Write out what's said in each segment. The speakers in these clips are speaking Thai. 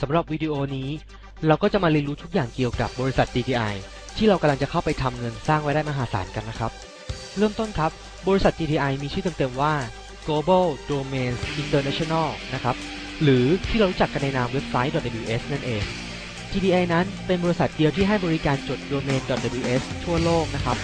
สำหรับวิดีโอนี้ เราก็จะมาเรียนรู้ทุกอย่างเกี่ยวกับบริษัท GDI ที่เรากำลังจะเข้าไปทำเงินสร้างไว้ได้มหาศาลกันนะครับ เริ่มต้นครับ บริษัท GDI มีชื่อเต็มๆว่า Global Domains International นะครับ หรือที่เรารู้จักกันในนามเว็บไซต์ .ws นั่นเอง GDI นั้นเป็นบริษัทเดียวที่ให้บริการจด domain .ws ทั่วโลกนะครับ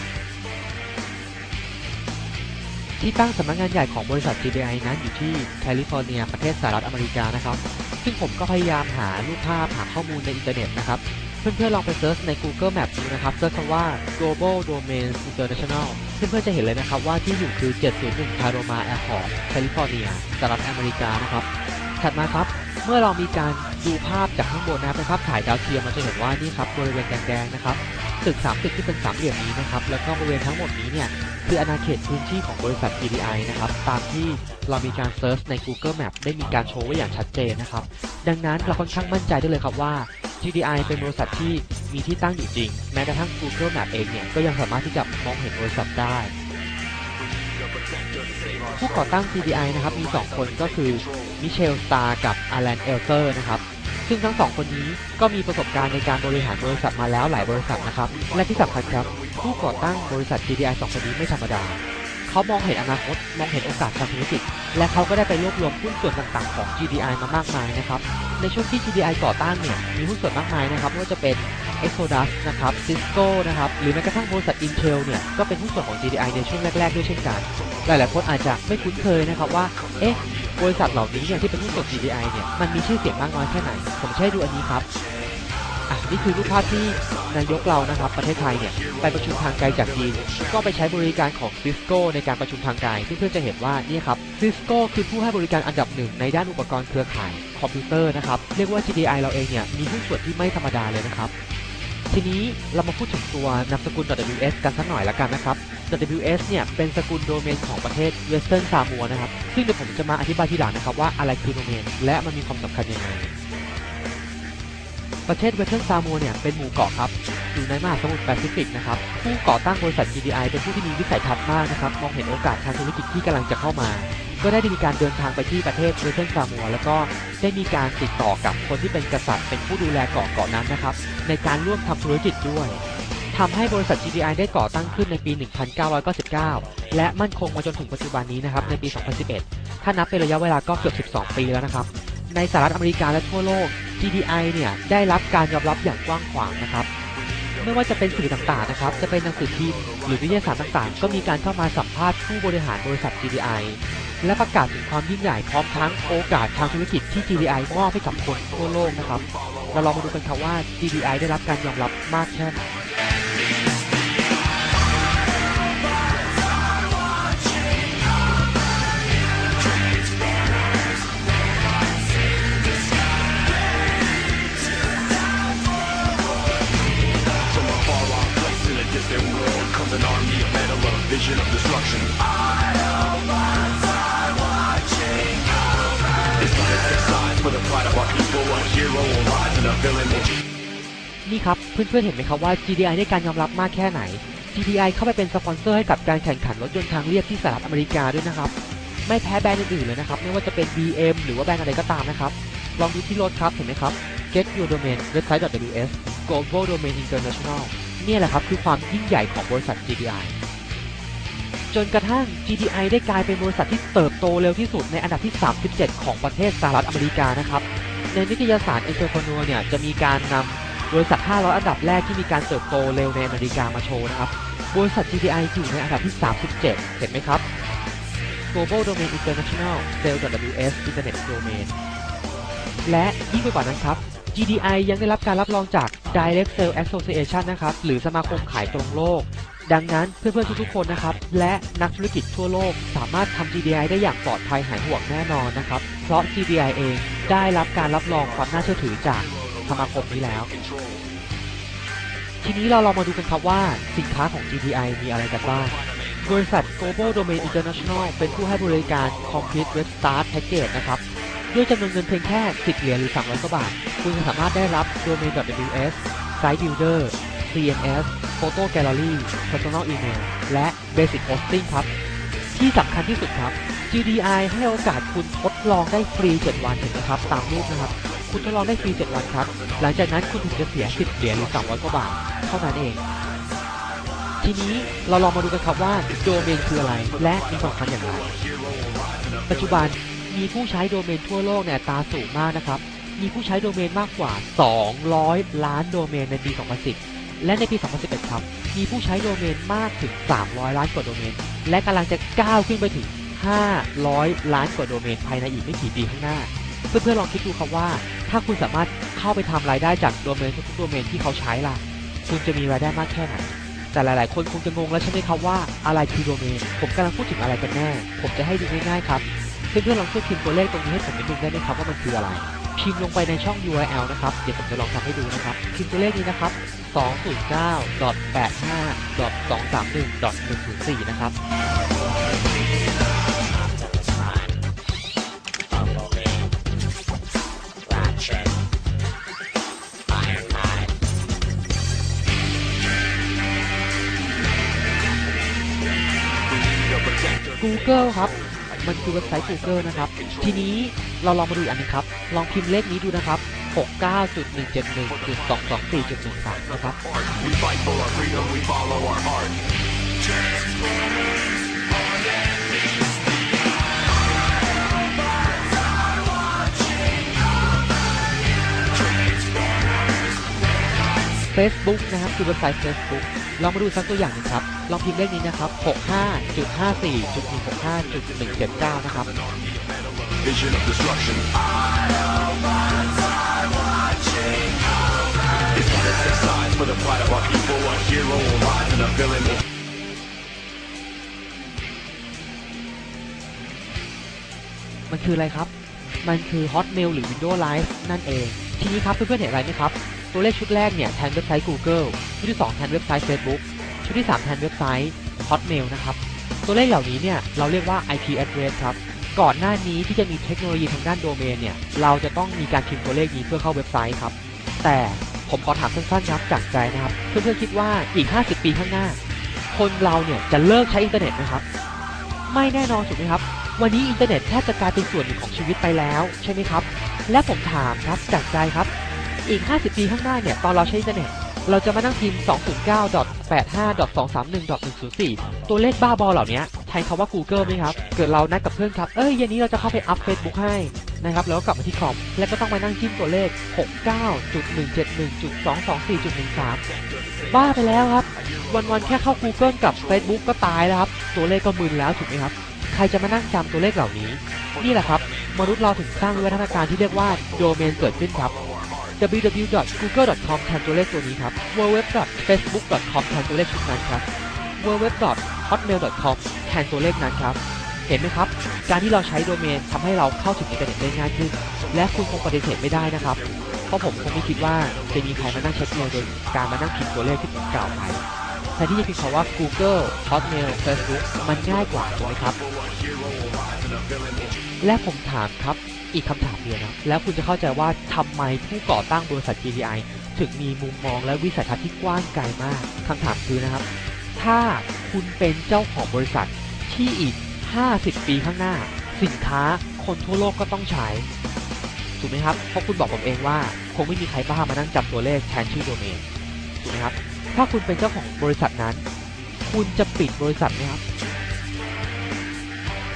ที่ตั้งสำนักงานใหญ่ของบริษัท GDI นั้นอยู่ที่แคลิฟอร์เนีย ประเทศสหรัฐอเมริกานะครับ ซึ่งผมก็พยายามหารูปภาพหาข้อมูลในอินเทอร์เน็ตนะครับ เพื่อนๆลองไปเซิร์ชใน Google Map ดูนะครับเซิร์ชคำว่า Global Domains International เพื่อนๆจะเห็นเลยนะครับว่าที่อยู่คือ 701 Paloma Airport แคลิฟอร์เนียสหรัฐอเมริกานะครับ ถัดมาครับ เมื่อเรามีการดูภาพจากข้างบนนะครับเป็นภาพถ่ายดาวเทียมเราจะเห็นว่านี่ครับบริเวณแดงๆนะครับ ตึก 3 ตึกที่เป็นสามเหลี่ยมนี้นะครับ แล้วก็บริเวณทั้งหมดนี้เนี่ยคืออาณาเขตพื้นที่ของบริษัท GDI นะครับ ตามที่เรามีการเซิร์ชใน Google Map ได้มีการโชว์ไว้อย่างชัดเจนนะครับ ดังนั้นเราค่อนข้างมั่นใจได้เลยครับว่า GDI เป็นบริษัทที่มีที่ตั้งอยู่จริง แม้กระทั่ง Google Map เองเนี่ยก็ยังสามารถที่จะมองเห็นบริษัทได้ ผู้ก่อตั้ง GDI นะครับมี 2 คนก็คือมิเชลสตาร์กับอารันเอลเซอร์นะครับ ซึ่งทั้งสองคนนี้ก็มีประสบการณ์ในการบริหารบริษัทมาแล้วหลายบริษัทนะครับ และที่สำคัญครับ ผู้ก่อตั้งบริษัท GDI 2คนนี้ไม่ธรรมดา เขามองเห็นอนาคตมองเห็นโอกาสทางธุรกิจ และเขาก็ได้ไปรวบรวมหุ้นส่วนต่างๆของ GDI มามากมายนะครับ ในช่วงที่ GDI ก่อตั้งเนี่ยมีหุ้นส่วนมากมายนะครับไม่ว่าจะเป็น Exodus นะครับ Cisco นะครับ หรือแม้กระทั่งบริษัท Intel เนี่ย ก็เป็นหุ้นส่วนของ GDI ในช่วงแรก ๆ ด้วยเช่นกัน หลายๆคนอาจจะไม่คุ้นเคยนะครับว่า เอ๊ะ บริษัทเหล่านี้เนี่ยที่เป็นหุ้นส่วน GDI เนี่ยมันมีชื่อเสียงมากน้อยแค่ไหน ผมให้ดูอันนี้ครับอะนี่คือรูปภาพที่นายกเรานะครับ ประเทศไทยเนี่ยไปประชุมทางไกลจากจีน ก็ไปใช้บริการของ Cisco ในการประชุมทางไกลซึ่งเพื่อนจะเห็นว่านี่ครับ Cisco คือผู้ให้บริการอันดับหนึ่งในด้านอุปกรณ์เครือข่ายคอมพิวเตอร์นะครับเรียกว่า GDI เราเองเนี่ยมีหุ้นส่วนที่ไม่ธรรมดาเลยนะครับทีนี้เรามาพูดถึงตัวนามสกุล .ws กันสักหน่อยละกันนะครับ .ws เนี่ยเป็นสกุลโดเมนของประเทศ Western Samoa นะครับ ซึ่งเดี๋ยวผมจะมาอธิบายทีหลังนะครับว่าอะไรคือโดเมน และมันมีความสำคัญยังไง ประเทศเวสเทิร์นซามัวเนี่ยเป็นหมู่เกาะครับ อยู่ในมหาสมุทรแปซิฟิกนะครับ ผู้ก่อตั้งบริษัท GDI เป็นผู้ที่มีวิสัยทัศน์มากนะครับ มองเห็นโอกาสทางธุรกิจที่กำลังจะเข้ามา ก็ได้มีการเดินทางไปที่ประเทศเวสเทิร์นซามัวแล้วก็ได้มีการติดต่อกับคนที่เป็นกษัตริย์ เป็นผู้ดูแลเกาะเกาะนั้นนะครับ ในการร่วมทำธุรกิจด้วย ทำให้บริษัท GDI ได้ก่อตั้งขึ้นในปี 1999 และมั่นคงมาจนถึงปัจจุบันนี้นะครับในปี 2011 ถ้านับเป็นระยะเวลาก็เกือบ 12 ปีแล้วนะครับ ในสหรัฐอเมริกาและทั่วโลก GDI เนี่ยได้รับการยอมรับอย่างกว้างขวางนะครับ ไม่ว่าจะเป็นสื่อต่างๆนะครับ จะเป็นหนังสือพิมพ์หรือนิตยสารต่างๆ ก็มีการเข้ามาสัมภาษณ์ผู้บริหารบริษัท GDI และประกาศถึงความยิ่งใหญ่พร้อมทั้งโอกาสทางธุรกิจที่ GDI มอบให้กับคนทั่วโลกนะครับ เราลองมาดูกันครับว่า GDI ได้รับการยอมรับมากแค่ไหน vision of destruction. It's not a six signs for the pride of our people. A hero will rise and a villain will นี่ครับ เพื่อนๆเห็นไหมครับว่า GDI ได้การยอมรับมากแค่ไหน GDI เข้าไปเป็นสปอนเซอร์ให้กับการแข่งขันรถยนต์ทางเรียบที่สหรัฐอเมริกาด้วยนะครับ ไม่แพ้แบรนด์อื่นๆเลยนะครับ ไม่ว่าจะเป็น BM หรือว่าแบรนด์อะไรก็ตามนะครับ ลองดูที่รถครับ เห็นไหมครับ Get Your Domain Website.ws Global Domain International เนี่ยแหละครับคือความยิ่งใหญ่ของบริษัท GDI จนกระทั่ง GDI ได้กลายเป็นบริษัทที่เติบโตเร็วที่สุดในอันดับที่ 37 ของประเทศสหรัฐอเมริกานะครับ ในนิตยสาร Entrepreneur เนี่ยจะมีการนำบริษัท 500 อันดับแรกที่มีการเติบโตเร็วในอเมริกามาโชว์นะครับ บริษัท GDI อยู่ในอันดับที่ 37 เห็นไหมครับ Global Domain International Sale.ws Internet Domain และยิ่งไปกว่านั้นครับ GDI ยังได้รับการรับรองจาก Direct Sales Association นะครับ หรือสมาคมขายตรงโลก ดังนั้นเพื่อนๆทุกๆคนนะครับ และนักธุรกิจทั่วโลกสามารถทำ GDI ได้อย่างปลอดภัยหายห่วงแน่นอนนะครับ เพราะ GDI เองได้รับการรับรองความน่าเชื่อถือจากสมาคมนี้แล้ว ทีนี้เราลองมาดูกันครับว่าสินค้าของ GDI มีอะไรกันบ้างบริษัท Global Domain International เป็นผู้ให้บริการ Complete Web Start Package นะครับ ด้วยจำนวนเงินเพียงแค่ 10 เหรียญหรือ 300กว่าบาท คุณจะสามารถได้รับ Domain.ws Site Builder CMS Photo Gallery Personal Email และ Basic Hosting ครับ ที่สำคัญที่สุดครับ GDI ให้โอกาสคุณทดลองได้ฟรี 7 วันเห็นไหมครับ ตามรูปนะครับ คุณทดลองได้ฟรี 7 วันครับ หลังจากนั้นคุณถึงจะเสีย 10 เหรียญหรือ 300 กว่าบาท เท่านั้นเอง ทีนี้เราลองมาดูกันครับว่าโดเมนคืออะไร และมีความสำคัญอย่างไร ปัจจุบันมีผู้ใช้โดเมนทั่วโลกในอัตาสูงมากนะครับ มีผู้ใช้โดเมนมากกว่า 200 ล้านโดเมนในปี 2010 และในปี 2011 ครับ มีผู้ใช้โดเมนมากถึง 300 ล้านกว่าโดเมน และกำลังจะก้าวขึ้นไปถึง 500 ล้านกว่าโดเมนภายในอีกไม่กี่ปีข้างหน้า เพื่อนๆลองคิดดูครับว่า ถ้าคุณสามารถเข้าไปทำรายได้จากโดเมนทุกๆโดเมนที่เขาใช้ล่ะ คุณจะมีรายได้มากแค่ไหนแต่หลาย ๆ คนคงจะงงแล้วใช่ไหมครับว่าอะไรคือโดเมน ผมกำลังพูดถึงอะไรกันแน่ ผมจะให้ดูง่าย ๆ ครับ เพื่อนๆลองช่วยพิมพ์ตัวเลขตรงนี้ให้ผมนิดนึงได้ไหมครับว่ามันคืออะไร พิมพ์ลงไปในช่อง URL นะครับ เดี๋ยวผมจะลองทำให้ดูนะครับ พิมพ์ตัวเลขนี้นะครับ 209.85.231.104 นะครับ Google ครับมันคือเว็บไซต์ Google นะครับ ทีนี้เราลองมาดูอีกอันหนึงครับ ลองพิมพ์เลขนี้ดูนะครับ 69.171.224.13 นะครับ We fight for our freedom, we follow our heart. เฟซบุ๊กนะครับคือเว็บไซต์ Facebook ลองมาดูสักตัวอย่างนึงครับ ลองพิมพ์เลขนี้นะครับ 65.54.165.179 นะครับ Vision of destruction. It's gotta take sides for the pride of our people. A hero will rise and a villain will มันคืออะไรครับ มันคือ Hotmail หรือ Windows Live นั่นเอง ทีนี้ครับเพื่อนๆเห็นอะไรไหมครับ ตัวเลขชุดแรกเนี่ยแทนเว็บไซต์ Google ชุดที่ 2 แทนเว็บไซต์ Facebook ชุดที่ 3 แทนเว็บไซต์ Hotmail นะครับ ตัวเลขเหล่านี้เนี่ยเราเรียกว่า IP address ครับ ก่อนหน้านี้ที่จะมีเทคโนโลยีทางด้านโดเมนเนี่ย เราจะต้องมีการพิมพ์ตัวเลขนี้เพื่อเข้าเว็บไซต์ครับ แต่ ผมขอถามสั้นๆครับจากใจนะครับ เพื่อนๆคิดว่าอีก 50 ปีข้างหน้า คนเราเนี่ยจะเลิกใช้อินเทอร์เน็ตนะครับ ไม่แน่นอนถูกไหมครับ วันนี้อินเทอร์เน็ตแทบจะกลายเป็นส่วนหนึ่งของชีวิตไปแล้วใช่ไหมครับ และผมถามครับจากใจครับ อีก 50 ปีข้างหน้าเนี่ยตอนเราใช้อินเทอร์เน็ตเราจะมานั่งพิมพ์ 209.85.231.104 ตัวเลขบ้าบอเหล่านี้แทนคำว่า Google ไหมครับ เกิดเรานัดกับเพื่อนครับ เอ้ยเย็นนี้เราจะเข้าไปอัพ Facebook ให้ นะครับแล้วก็กลับมาที่คอมแล้วก็ต้องมานั่งจิ้มตัวเลข 69.171.224.13 บ้าไปแล้วครับ วันๆแค่เข้า Google กับ Facebook ก็ตายแล้วครับ ตัวเลขก็มึนแล้วถูกไหมครับ ใครจะมานั่งจำตัวเลขเหล่านี้ นี่แหละครับ มนุษย์เราถึงสร้างวิวัฒนาการที่เรียกว่าโดเมนเกิดขึ้นครับ www.google.com แทนตัวเลขตัวนี้ครับ www.facebook.com แทนตัวเลขชุดนั้นครับ www.hotmail.com แทนตัวเลขนั้นครับ เห็นไหมครับ การที่เราใช้โดเมนทำให้เราเข้าถึงอินเทอร์เน็ตได้ง่ายขึ้น และคุณคงปฏิเสธไม่ได้นะครับ เพราะผมคงไม่คิดว่าจะมีใครมานั่งเช็คเมลโดยการมานั่งพิมพ์ตัวเลขที่ผมกล่าวไปแทนที่จะพิมพ์คำว่า Google Hotmail Facebook มันง่ายกว่าถูกไหมครับ และผมถามครับอีกคำถามเดียวนะ แล้วคุณจะเข้าใจว่าทำไมผู้ก่อตั้งบริษัท GDI ถึงมีมุมมองและวิสัยทัศน์ที่กว้างไกลมากคำถามคือนะครับ ถ้าคุณเป็นเจ้าของบริษัทที่อีก 50 ปีข้างหน้า สินค้าคนทั่วโลกก็ต้องใช้ถูกไหมครับเพราะคุณบอกผมเองว่าคงไม่มีใครบ้ามานั่งจำตัวเลขแทนชื่อโดเมนถูกไหมครับ ถ้าคุณเป็นเจ้าของบริษัทนั้น คุณจะปิดบริษัทไหมครับ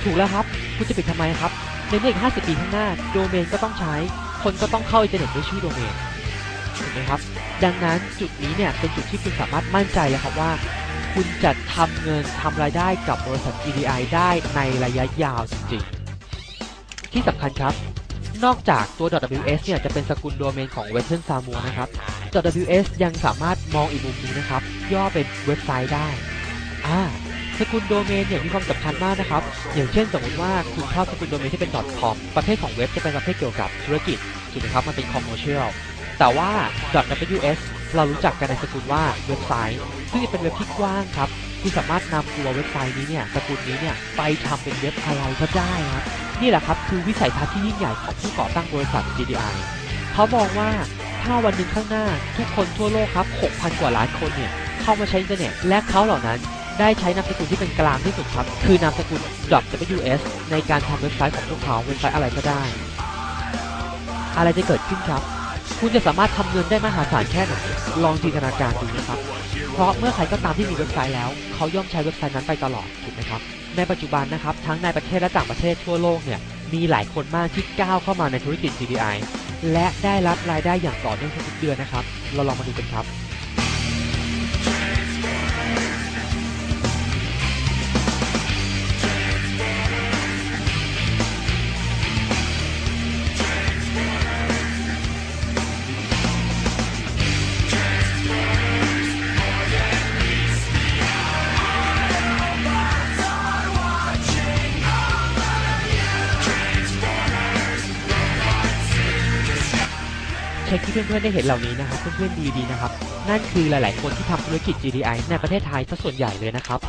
ถูกแล้วครับ คุณจะปิดทำไมครับในเมื่ออีก50 ปีข้างหน้า โดเมนก็ต้องใช้ คนก็ต้องเข้าอินเทอร์เน็ตด้วยชื่อโดเมนถูกไหมครับ ดังนั้นจุดนี้เนี่ยเป็นจุดที่คุณสามารถมั่นใจเลยครับว่า คุณจะทำเงินทำรายได้กับบริษัท GDI ได้ในระยะยาวจริงๆ ที่สำคัญครับ นอกจากตัว .ws เนี่ยจะเป็นสกุลโดเมนของ Western Samoa นะครับ .ws ยังสามารถมองอีกมุมนึงนะครับ ย่อเป็นเว็บไซต์ได้อ่าสกุลโดเมนเนี่ยมีความสำคัญมากนะครับ อย่างเช่นสมมติว่าคุณชอบสกุลโดเมนที่เป็น .com ประเภทของเว็บจะเป็นประเภทเกี่ยวกับธุรกิจถูกไหมครับ มันเป็น commercial แต่ว่า .ws เรารู้จักกันในสกุลว่าเว็บไซต์ ซึ่งเป็นเว็บที่กว้างครับคุณสามารถนำตัวเว็บไซต์นี้เนี่ยสกุลนี้เนี่ยไปทำเป็นเว็บอะไรก็ได้ครับนี่แหละครับคือวิสัยทัศน์ที่ยิ่งใหญ่ของผู้ก่อตั้งบริษัท GDI เขามองว่าถ้าวันหนึ่งข้างหน้าทุกคนทั่วโลกครับ 6,000 กว่าล้านคนเนี่ยเข้ามาใช้อินเทอร์เน็ตและเขาเหล่านั้นได้ใช้นามสกุลที่เป็นกลางที่สุดครับ คือนามสกุล .ws ในการทำเว็บไซต์ของพวกเขาเว็บไซต์อะไรก็ได้ออะไรจะเกิดขึ้นครับ คุณจะสามารถทำเงินได้มหาศาลแค่ไหน ลองจินตนาการดูนะครับ เพราะเมื่อใครก็ตามที่มีเว็บไซต์แล้ว เขาย่อมใช้เว็บไซต์นั้นไปตลอดถูกไหมครับ ในปัจจุบันนะครับ ทั้งในประเทศและต่างประเทศทั่วโลกเนี่ย มีหลายคนมากที่ก้าวเข้ามาในธุรกิจ GDI และได้รับรายได้อย่างต่อเนื่องทุกเดือนนะครับ เราลองมาดูกันครับ พื่อนๆได้เห็นเหล่านี้นะครับเพื่อนๆดูดีๆนะครับ นั่นคือหลายๆคนที่ทำธุรกิจ GDI ในประเทศไทยซะส่วนใหญ่เลยนะครับ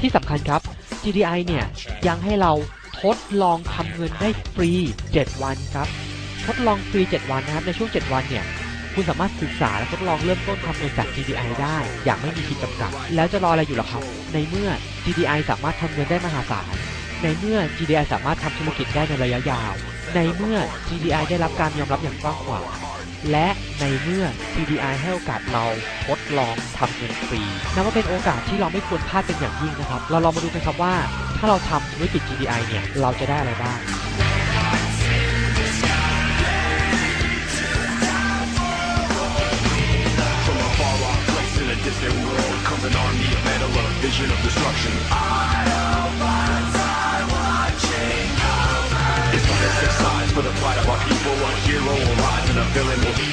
ที่สำคัญครับ GDI เนี่ยยังให้เราทดลองทำเงินได้ฟรี 7 วันครับทดลองฟรี 7 วันนะครับในช่วง 7 วันเนี่ยคุณสามารถศึกษาและทดลองเริ่มต้นทำเงินจาก GDI ได้ อย่างไม่มีขีดจำกัด แล้วจะรออะไรอยู่ล่ะครับ ในเมื่อ GDI สามารถทำเงินได้มหาศาล ในเมื่อ GDI สามารถทำธุรกิจได้ในระยะยาว ในเมื่อ GDI ได้รับการยอมรับอย่างกว้างขวาง และในเมื่อ GDI ให้โอกาสเราทดลองทำเงินฟรีนับว่าเป็นโอกาสที่เราไม่ควรพลาดเป็นอย่างยิ่งนะครับ เราลองมาดูกันครับว่า ถ้าเราทำธุรกิจ GDI เนี่ย เราจะได้อะไรบ้าง distant world comes an army of men, a vision of destruction. I not a six sides for the fight of our people. A hero will rise and a villain will be.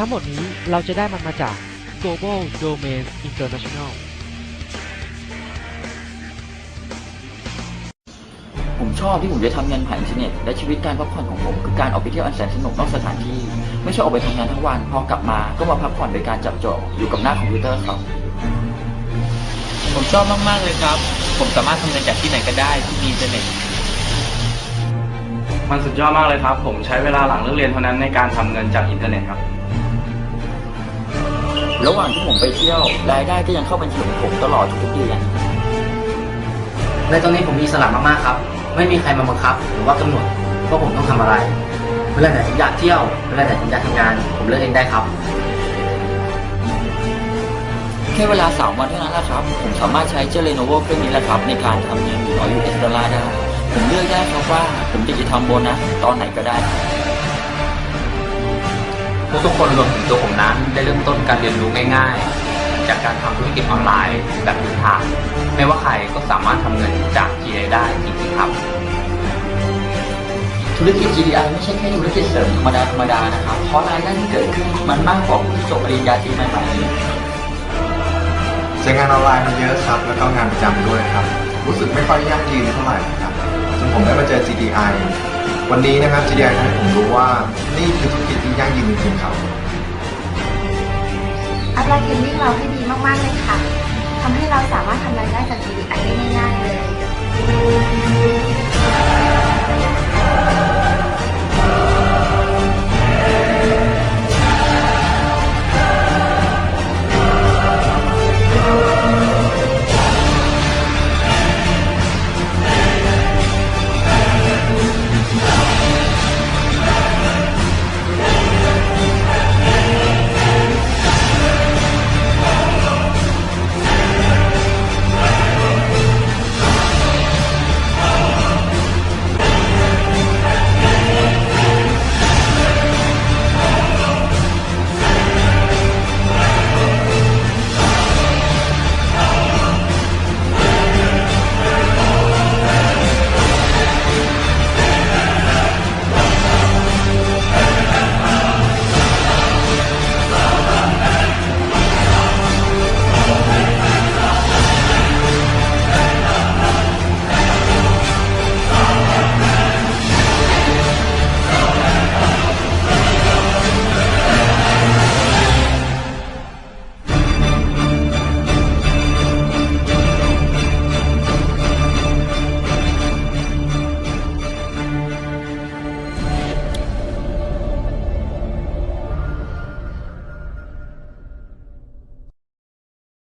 ทั้งหมดนี้เราจะได้มันมาจาก Global Domains International ชอบที่ผมจะทำงานผ่านอินเทอร์เน็ตและชีวิตการพักผ่อนของผมคือการออกไปเที่ยวอันแสนสนุกนอกสถานที่ ไม่ใช่ออกไปทำงานทั้งวันพอกลับมาก็มาพักผ่อนโดยการจับจ่ออยู่กับหน้าคอมพิวเตอร์ครับผมชอบมากๆเลยครับ ผมสามารถทำงานจากที่ไหนก็ได้ที่มีอินเทอร์เน็ตมันสุดยอดมากเลยครับ ผมใช้เวลาหลังเลิกเรียนเท่านั้นในการทำเงินจากอินเทอร์เน็ตครับระหว่างที่ผมไปเที่ยวรายได้ก็ยังเข้าบัญชีของผมตลอดทุกๆเดือนในตรงนี้ผมมีอิสระมากๆครับ ไม่มีใครมาบังคับ หรือว่ากำหนดว่าผมต้องทำอะไร เวลาไหนผมอยากเที่ยวเวลาไหนผมอยากทำงาน ผมเลือกเองได้ครับ แค่เวลาสามวันเท่านั้นแหละครับ ผมสามารถใช้เจ้า Lenovo เครื่องนี้แหละครับ ในการทำเงิน100 US ดอลลาร์ได้ ผมเลือกได้ครับว่า ผมจะทำโบนัสตอนไหนก็ได้ครับ ทุกๆคนรวมถึงตัวผมนั้นได้เริ่มต้นการเรียนรู้ง่าย ๆ จากการทำธุรกิจออนไลน์แบบพื้นฐานไม่ว่าใครก็สามารถทำเงินจาก GI ได้จริงๆครับ ธุรกิจ GDI ไม่ใช่แค่ธุรกิจเสริมธรรมดาธรรมดานะครับเพราะรายได้ที่เกิดขึ้นมันมากกว่าผู้ที่จบปริญญาตรีใหม่ๆเลยใช้งานออนไลน์มาเยอะครับ แล้วก็งานประจำด้วยครับ รู้สึกไม่ค่อยยั่งยืนเท่าไหร่ครับจนผมได้มาเจอ GDI วันนี้นะครับ GDI ทำให้ผมรู้ว่านี่คือธุรกิจที่ยั่งยืนจริงๆครับ อัพไลน์เทรนนิ่งเราให้ดีมาก ๆ เลยค่ะทำให้เราสามารถทำรายได้จาก GDI ได้ง่ายๆเลย